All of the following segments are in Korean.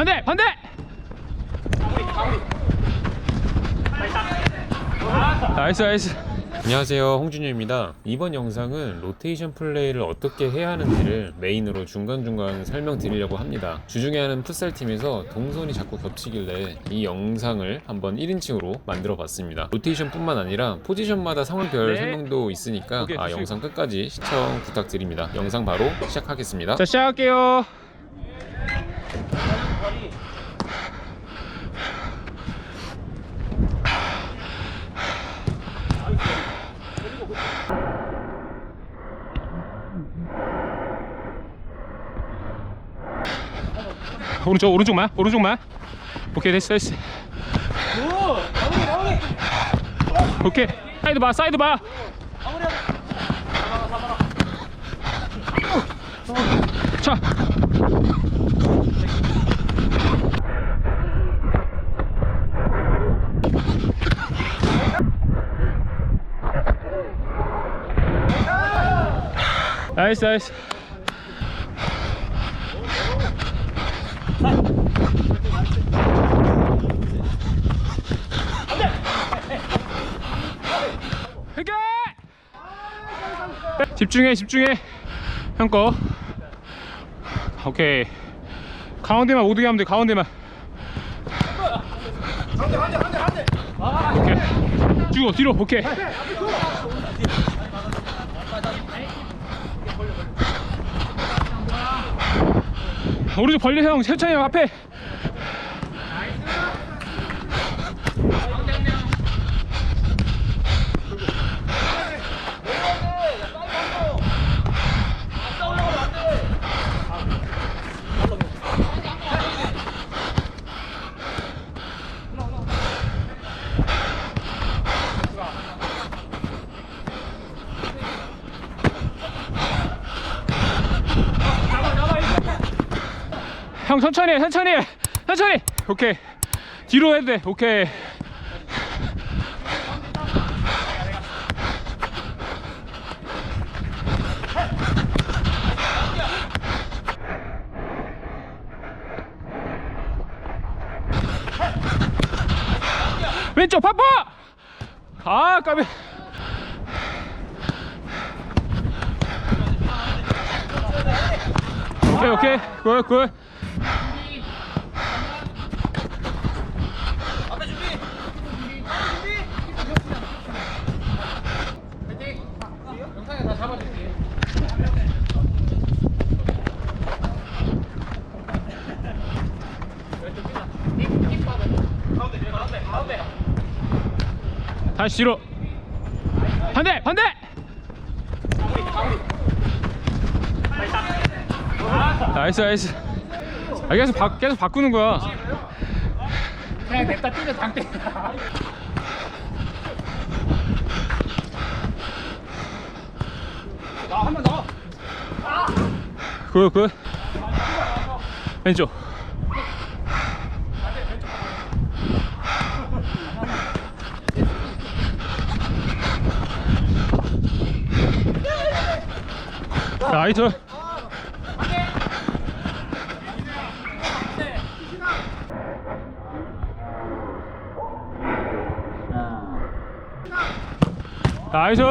반대 반대! 나이스 나이스. 안녕하세요 홍준유입니다. 이번 영상은 로테이션 플레이를 어떻게 해야 하는지를 메인으로 중간중간 설명드리려고 합니다. 주중에 하는 풋살팀에서 동선이 자꾸 겹치길래 이 영상을 한번 1인칭으로 만들어 봤습니다. 로테이션 뿐만 아니라 포지션마다 상황별 네. 설명도 있으니까 아. 영상 끝까지 시청 부탁드립니다. 영상 바로 시작하겠습니다. 자 시작할게요 오른쪽 오른쪽만 오른쪽만 오케이 됐어 됐어. 오케이. 사이드 봐 사이드 봐. 자. 나이스 나이스. 집중해 집중해. 형거. 오케이. 가운데만 오두개 하면 돼 가운데만. 오케이. 쭉 뒤로 오케이 오른쪽 벌려 형 천천히 형 앞에 형 천천히 해 천천히 해. 천천히. 오케이. 뒤로 해도 돼. 오케이. 왼쪽 파파! 아 까비. 오케이 오케이. 굿굿 다시 뒤로 반대 반대 나이스 나이스 아, 계속, 바, 계속 바꾸는 거야 그냥 냅다 뛰면 당대. 나한번 더. 굿 굿. 왼쪽 나이스 나이스.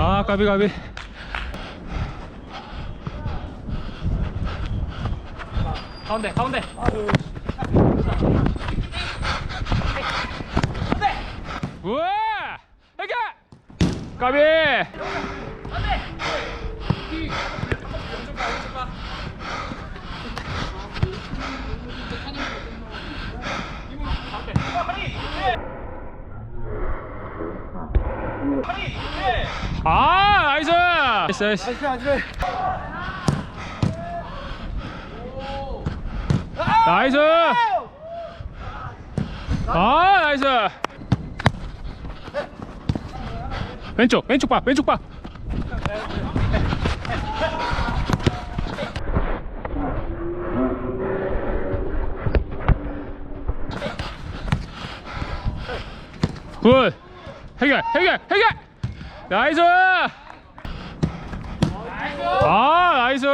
아 까비 까비 가운데 가운데. 우와 해결 까비! 아 나이스! 나이스 나이스. 나이스 아 나이스 왼쪽 왼쪽 봐 왼쪽 봐 굿. 해결 해결 해결. 나이스. 아 나이스.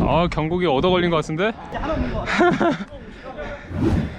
아 경국이 얻어 걸린 것 같은데?